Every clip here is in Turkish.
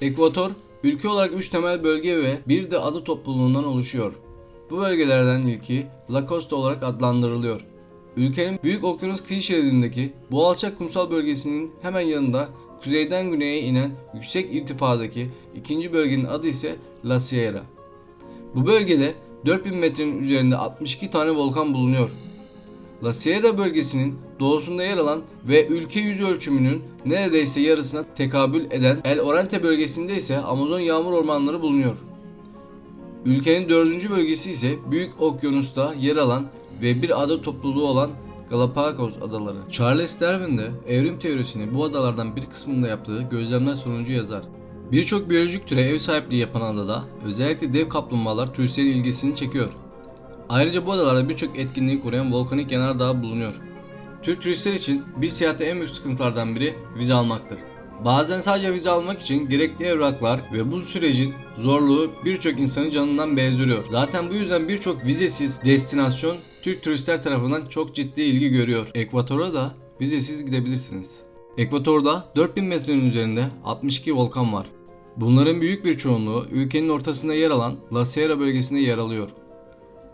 Ekvator, ülke olarak 3 temel bölge ve bir de ada topluluğundan oluşuyor. Bu bölgelerden ilki La Costa olarak adlandırılıyor. Ülkenin Büyük Okyanus kıyı şeridindeki bu alçak kumsal bölgesinin hemen yanında kuzeyden güneye inen yüksek irtifadaki ikinci bölgenin adı ise La Sierra. Bu bölgede 4000 metrenin üzerinde 62 tane volkan bulunuyor. La Sierra bölgesinin doğusunda yer alan ve ülke yüz ölçümünün neredeyse yarısına tekabül eden El Oriente bölgesinde ise Amazon yağmur ormanları bulunuyor. Ülkenin dördüncü bölgesi ise Büyük Okyanus'ta yer alan ve bir ada topluluğu olan Galapagos adaları. Charles Darwin de evrim teorisini bu adalardan bir kısmında yaptığı gözlemler sonucu yazar. Birçok biyolojik türe ev sahipliği yapan adada özellikle dev kaplumbağalar turistlerin ilgisini çekiyor. Ayrıca bu adalarda birçok etkinliği koruyan volkanik yanardağ bulunuyor. Türk turistler için bir seyahatte en büyük sıkıntılardan biri vize almaktır. Bazen sadece vize almak için gerekli evraklar ve bu sürecin zorluğu birçok insanı canından bezdiriyor. Zaten bu yüzden birçok vizesiz destinasyon Türk turistler tarafından çok ciddi ilgi görüyor. Ekvator'a da vizesiz gidebilirsiniz. Ekvator'da 4000 metrenin üzerinde 62 volkan var. Bunların büyük bir çoğunluğu ülkenin ortasında yer alan La Sierra bölgesinde yer alıyor.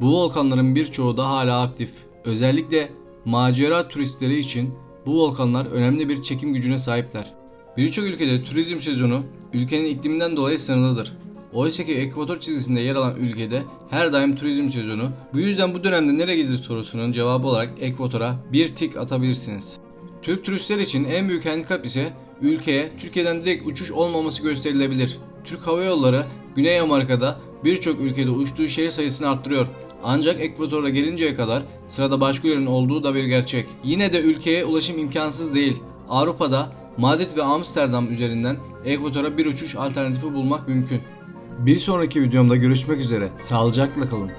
Bu volkanların birçoğu da hala aktif. Özellikle macera turistleri için bu volkanlar önemli bir çekim gücüne sahipler. Birçok ülkede turizm sezonu ülkenin ikliminden dolayı sınırlıdır. Oysa ki ekvator çizgisinde yer alan ülkede her daim turizm sezonu. Bu yüzden bu dönemde nereye gidilir sorusunun cevabı olarak ekvatora bir tik atabilirsiniz. Türk turistler için en büyük handikap ise ülkeye Türkiye'den direkt uçuş olmaması gösterilebilir. Türk Hava Yolları Güney Amerika'da birçok ülkede uçtuğu şehir sayısını arttırıyor. Ancak Ekvator'a gelinceye kadar sırada başka yerin olduğu da bir gerçek. Yine de ülkeye ulaşım imkansız değil. Avrupa'da Madrid ve Amsterdam üzerinden Ekvator'a bir uçuş alternatifi bulmak mümkün. Bir sonraki videomda görüşmek üzere. Sağlıcakla kalın.